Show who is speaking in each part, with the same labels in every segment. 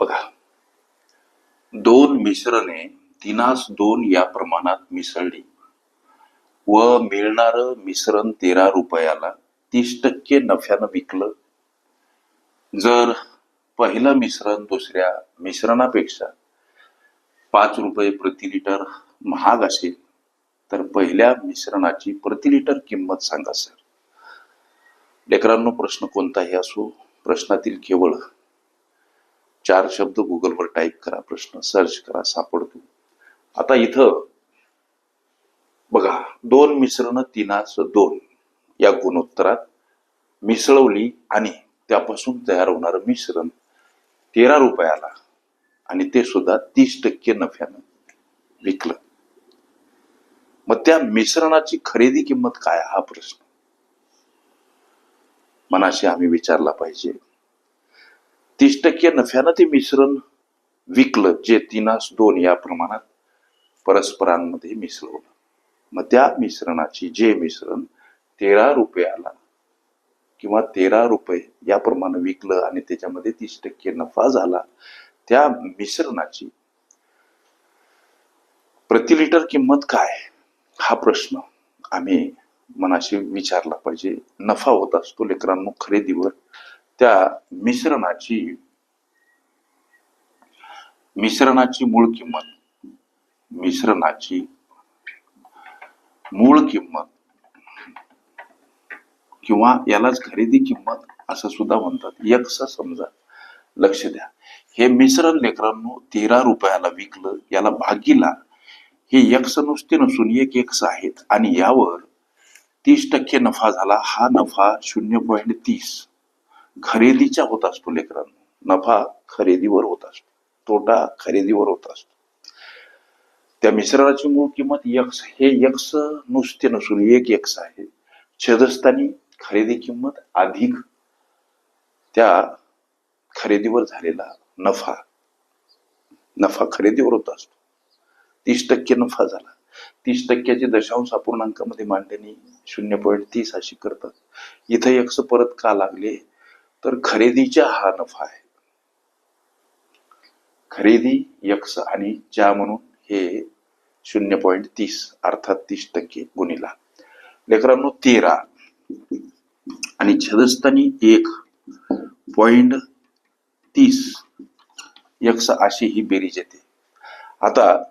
Speaker 1: बघा. दोन मिश्रणे तिनास दोन या प्रमाणात मिसळली. व मिळणार मिश्रण तेरा रुपयाला तीस टक्के नफ्यानं विकलं. जर पहिलं मिश्रण दुसऱ्या मिश्रणापेक्षा पाच रुपये प्रति लिटर महाग असेल तर पहिल्या मिश्रणाची प्रति लिटर किंमत सांगा सर. लेकरांनो प्रश्न कोणताही असो प्रश्नातील केवळ चार शब्द गुगलवर टाईप करा प्रश्न सर्च करा सापडतो. आता इथं बघा दोन मिश्रण तिनास दोन या गुणोत्तरात मिसळवली आणि त्यापासून तयार होणारं मिश्रण तेरा रुपयाला आणि ते सुद्धा तीस टक्के नफ्यानं विकलं. मग त्या मिश्रणाची खरेदी किंमत काय हा प्रश्न? मनाशी आम्ही विचारला पाहिजे. तीस टक्के नफ्यानं ते मिश्रण विकलं जे तिनास दोन या प्रमाणात परस्परांमध्ये मिसळवलं मग त्या मिश्रणाची जे मिश्रण तेरा रुपयाला किंवा तेरा रुपये याप्रमाणे विकलं आणि त्याच्यामध्ये तीस टक्के नफा झाला त्या मिश्रणाची प्रति लिटर किंमत काय? हा प्रश्न आम्ही मनाशी विचारला पाहिजे. नफा होत असतो लेकरांनो खरेदीवर. त्या मिश्रणाची मिश्रणाची मूळ किंमत मिश्रणाची मूळ किंमत किंवा यालाच खरेदी किंमत असं सुद्धा म्हणतात. यक्ष समजा. लक्ष द्या. हे मिश्रण लेकरांनो तेरा रुपयाला विकलं याला भागीला. हे यक्ष नुसते नसून एक एक्स आहेत. आणि यावर तीस टक्के नफा झाला. हा नफा शून्य पॉईंट तीस. खरेदीच्या होत असतो लेकरांनो. नफा खरेदीवर होत असतो. तोटा खरेदीवर होत असतो. त्या मिश्रणाची मूळ किंमत यक्स हे यक्स नुसते नसून एक यक्स आहे. छेदस्थानी खरेदी किंमत अधिक त्या खरेदीवर झालेला नफा. नफा खरेदीवर होत असतो. तीस टक्के नफा झाला. तीस टक्क्याची दशांश अपूर्णांकामध्ये मांडणी शून्य पॉईंट तीस अशी करतात. इथं यक्स परत का लागले? तर खरेदीच्या हा नफा आहे. खरेदी यक्स आणि ज्या म्हणून हे शून्य पॉईंट तीस अर्थात तीस टक्के गुणिला. लेकरांनो तेरा आणि छदस्थानी एक पॉइंट तीस यक्स अशी ही बेरीज येते. आता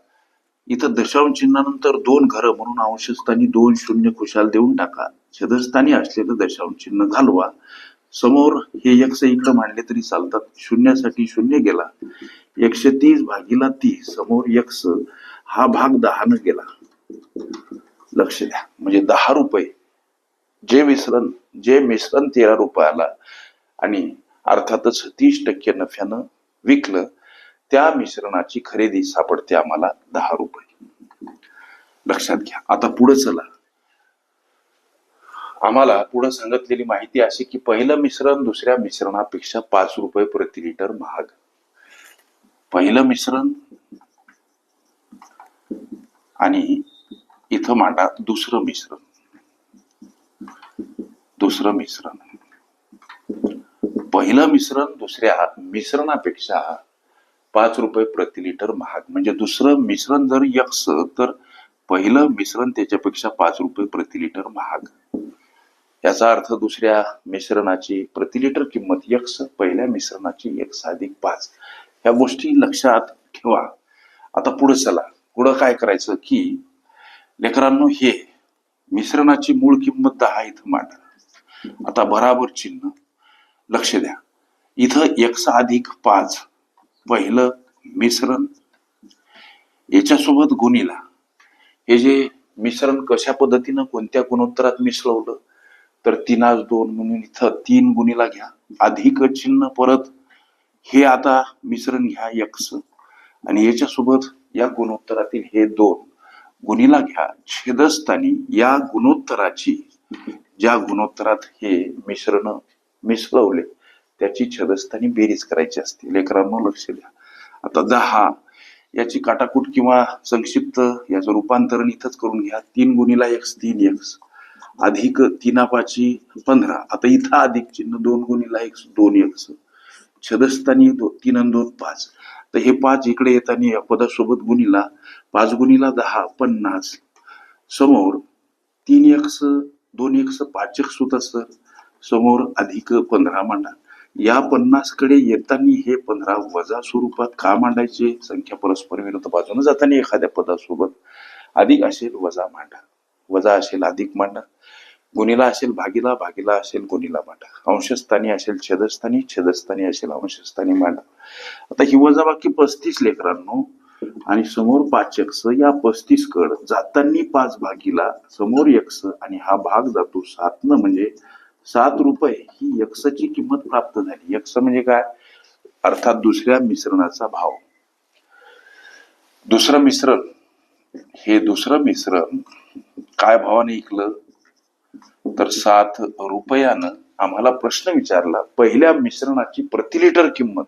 Speaker 1: इथं दशांश चिन्हानंतर दोन घरं म्हणून अंशस्थानी दोन शून्य खुशाल देऊन टाका. छदस्थानी असलेलं दशांश चिन्ह घालवा. समोर हे यक्ष इकडं मांडले तरी चालतात. शून्यासाठी शून्य गेला. एकशे तीस भागीला तीस. समोर यक्स हा भाग दहानं गेला. लक्ष द्या. म्हणजे दहा रुपये. जे मिश्रण जे मिश्रण तेरा रुपयाला आणि अर्थातच तीस टक्के नफ्यानं विकलं त्या मिश्रणाची खरेदी सापडते आम्हाला दहा रुपये. लक्षात घ्या. आता पुढे चला. आम्हाला पुढे सांगितलेली माहिती अशी की पहिलं मिश्रण दुसऱ्या मिश्रणापेक्षा पाच रुपये प्रति लिटर महाग. पहिलं मिश्रण आणि इथं मांडा दुसरं मिश्रण. दुसरं मिश्रण. पहिलं मिश्रण दुसऱ्या मिश्रणापेक्षा पाच रुपये प्रति लिटर महाग. म्हणजे दुसरं मिश्रण जर यक्स तर पहिलं मिश्रण त्याच्यापेक्षा पाच रुपये प्रति लिटर महाग. याचा अर्थ दुसऱ्या मिश्रणाची प्रति लिटर किंमत यक्स पहिल्या मिश्रणाची यक्स अधिक पाच. ह्या गोष्टी लक्षात ठेवा. आता पुढे चला. पुढं काय करायचं की लेकरांनो हे मिश्रणाची मूळ किंमत दहा इथं मांडा. आता बराबर चिन्ह. लक्ष द्या. इथं यक्स अधिक पाच पहिलं मिश्रण. याच्यासोबत गुणीला. हे जे मिश्रण कशा पद्धतीनं कोणत्या गुणोत्तरात मिसळवलं तर तीनास दोन म्हणून इथं तीन गुणीला घ्या. अधिक चिन्ह परत. हे आता मिश्रण घ्या यक्स. आणि याच्यासोबत या गुणोत्तरातील हे दोन गुणीला घ्या. छेदस्थानी या गुणोत्तराची ज्या गुणोत्तरात हे मिश्रण मिसळवले त्याची छेदस्थानी बेरीज करायची असते. लेकरांनो लक्ष द्या. आता दहा. याची काटाकूट किंवा संक्षिप्त याचं रूपांतरण इथंच करून घ्या. तीन गुणीला एक्स तीन एक्स अधिक तीनापाची पंधरा. आता इथं अधिक चिन्ह दोन गुणीला एक दोन एक छदस्थानी दो तीन आणि दोन पाच. तर हे पाच इकडे येताना या पदासोबत गुणीला पाच गुणीला दहा पन्नास. समोर तीन एक्स दोन एक्स पाच एक होत सर समोर अधिक पंधरा मांडा. या पन्नासकडे येताना हे पंधरा वजा स्वरूपात का मांडायचे? संख्या परस्पर विरुद्ध बाजूने जाताना एखाद्या पदासोबत अधिक असेल वजा मांडा. वजा असेल अधिक मांडा. गुणीला असेल भागीला भागीला असेल गुणीला मांडा. अंशस्थानी असेल छेदस्थानी छेदस्थानी असेल अंशस्थानी मांडा. आता ही वजाबाकी पस्तीस लेकरांनो आणि समोर पाच एक्स या पस्तीस कड जातांनी पाच भागीला समोर एक्स आणि हा भाग जातो सात न म्हणजे सात रुपये ही यक्षची किंमत प्राप्त झाली. यक्ष म्हणजे काय? अर्थात दुसऱ्या मिश्रणाचा भाव. दुसरं मिश्रण. हे दुसरं मिश्रण काय भावाने ऐकलं? तर सात रुपयानं आम्हाला प्रश्न विचारला पहिल्या मिश्रणाची प्रति लिटर किंमत?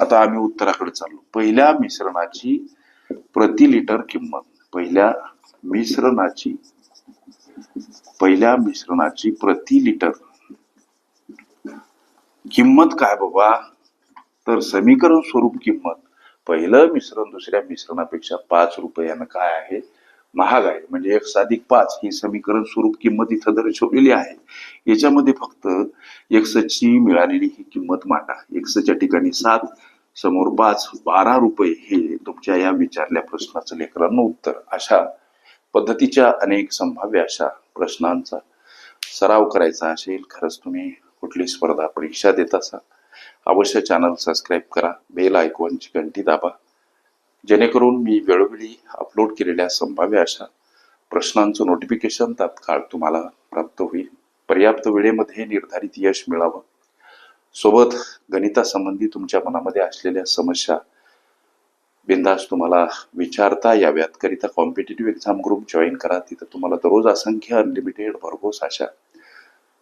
Speaker 1: आता आम्ही उत्तराकडे चाललो. पहिल्या मिश्रणाची प्रति लिटर किंमत पहिल्या मिश्रणाची पहिल्या मिश्रणाची प्रति लिटर किंमत काय बाबा? तर समीकरण स्वरूप किंमत. पहिलं मिश्रण दुसऱ्या मिश्रणापेक्षा पाच रुपयानं काय आहे? महाग आहे. म्हणजे एक साधिक पाच ही समीकरण स्वरूप किंमत इथं दर्शवलेली आहे. याच्यामध्ये फक्त एक्सची मिळालेली ही किंमत मांडा. एक्सच्या ठिकाणी सात समोर पाच बारा रुपये हे तुमच्या या विचारल्या प्रश्नाचं लेकरांना उत्तर. अशा पद्धतीच्या अनेक संभाव्य अशा प्रश्नांचा सराव करायचा असेल खरंच तुम्ही कुठली स्पर्धा परीक्षा देत असाल अवश्य चॅनल सबस्क्राईब करा. बेल आयकॉनची घंटी दाबा. जेणेकरून मी वेळोवेळी अपलोड केलेल्या संभाव्य अशा प्रश्नांचं नोटिफिकेशन तात्काळ तुम्हाला प्राप्त होईल. पर्याप्त वेळेमध्ये निर्धारित यश मिळावं. सोबत गणितासंबंधी तुमच्या मनामध्ये असलेल्या समस्या बिंदास तुम्हाला विचारता याव्यात. करिता कॉम्पिटेटिव्ह एक्झाम ग्रुप जॉईन करा. तिथं तुम्हाला दररोज असंख्य अनलिमिटेड भरघोस अशा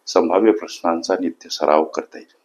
Speaker 1: संभाव्य प्रश्नांचा नित्य सराव करता येईल.